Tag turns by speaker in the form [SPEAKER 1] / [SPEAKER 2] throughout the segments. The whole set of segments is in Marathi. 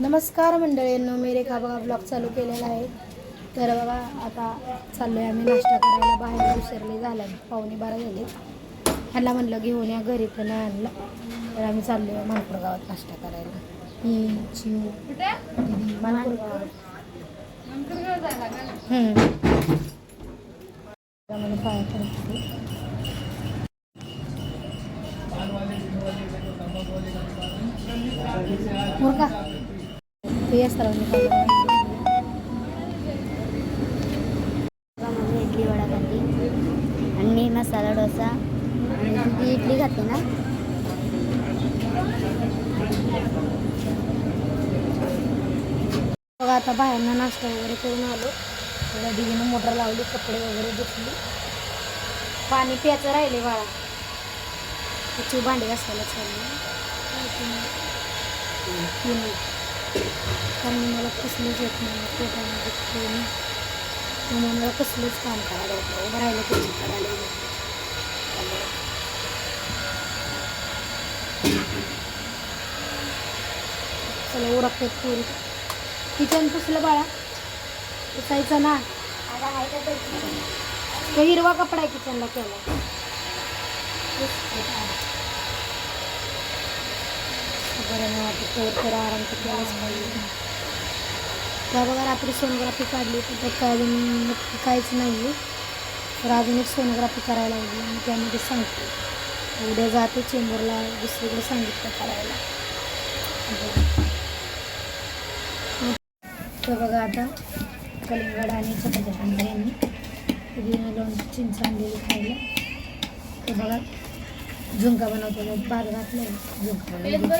[SPEAKER 1] नमस्कार मंडळींनो मी रेखा बघा ब्लॉग चालू केलेला आहे. तर बाबा आता चाललो आहे आम्ही नाश्ता करायला. बाहेर विसरले झालं पाहुणे बारा झाले ह्याला म्हणलं घेऊन या घरी तर नाही आणलं. तर आम्ही चाललो आहे मानपूर गावात नाश्ता करायला. ही चिव दिदी मानपूर गावात. हम्म. मुर्गा. असतात
[SPEAKER 2] मम्मी इडली वडा खाल्ली आणि मी मसाला डोसा आणि ती इडली खाते ना.
[SPEAKER 1] बघा आता बाहेरनं नाश्ता वगैरे करून आलो. थोड्या दिदीनं मोटर लावली कपडे वगैरे धुतली. पाणी प्यायचं राहिले बाळा. त्याची भांडी घासायला चालली. कारण मला कसलंच येत नाही पोटामध्ये दुखते. म्हणून मला कसलंच काम करायला होतं उभं राहिलं की करायला चला उरकते पोरी. किचन पुसलं बाळा. पुसायचं ना. हिरवा कपडा आहे किचनला केला. बरं नाही वाटत तर तर आराम तर केलाच पाहिजे त्या बघा रात्री सोनोग्राफी काढली पण त्यात काय अजून नक्की काहीच नाही तर अजून एक सोनोग्राफी करायला लागली आणि त्यामध्ये सांगते उद्या जाते चेंबरला दुसरीकडे सांगितलं करायला तर बघा आता कलिंगड आणि चपात्या यांनी लोणची चिंच आणलेली खायला. तर बघा झुंका बनवतो भात झुंका बनवला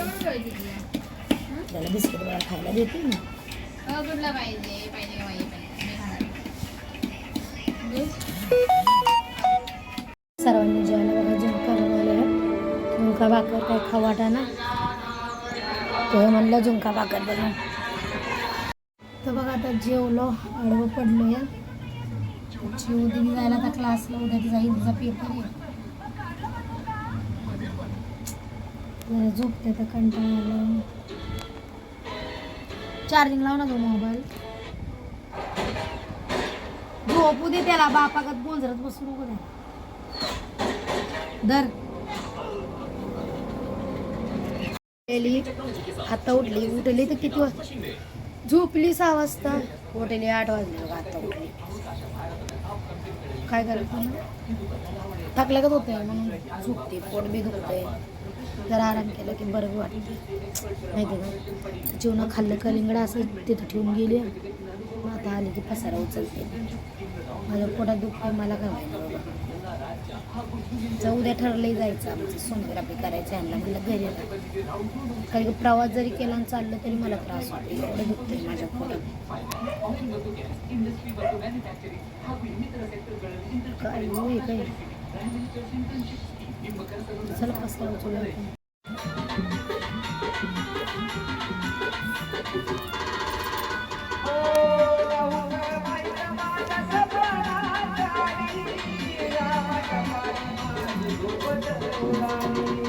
[SPEAKER 1] त्याला बिस्किट वगैरे खायला देते ना सर्वांनी जेवायला बघा झुंका बनवले झुंका भाकर काय खाऊ वाटा ना? तो म्हणलं झुंका भाकर बनव. तर बघा आता जेवलो आडवं पडलो या जेव दिली जायला आता क्लासला उद्या तिचा हिंदीचा पेपर आहे. जरा झोपते तर कंटाळा आला चार्जिंग लाव ना तो मोबाईल झोपू दे त्याला बापागत गोंजरत बसू नको द्या दर आता उठली. उठली तर किती वाजता? झोपली सहा वाजता. उठली आठ वाजले आता काय करायचं थकल्यागत होतंय म्हणून झोपते पोट बी दुखतंय. जरा आराम केला की बरं वाटते. माहिती का? जेवण खाल्लं कलिंगड असं तिथं ठेवून गेली. आता आली की पसारा उचलते. माझ्या पोटात दुखते मला काय माहिती बाबा. उद्या ठरलंही जायचं आमचं सोनोग्राफी करायचं यांना म्हणलं घरी कारण की प्रवास जरी केला आणि चाललं तरी मला त्रास होतो. एवढं दुखतंय माझ्या पोटात. काय होय काय? चला कसं उचलूया Thank you.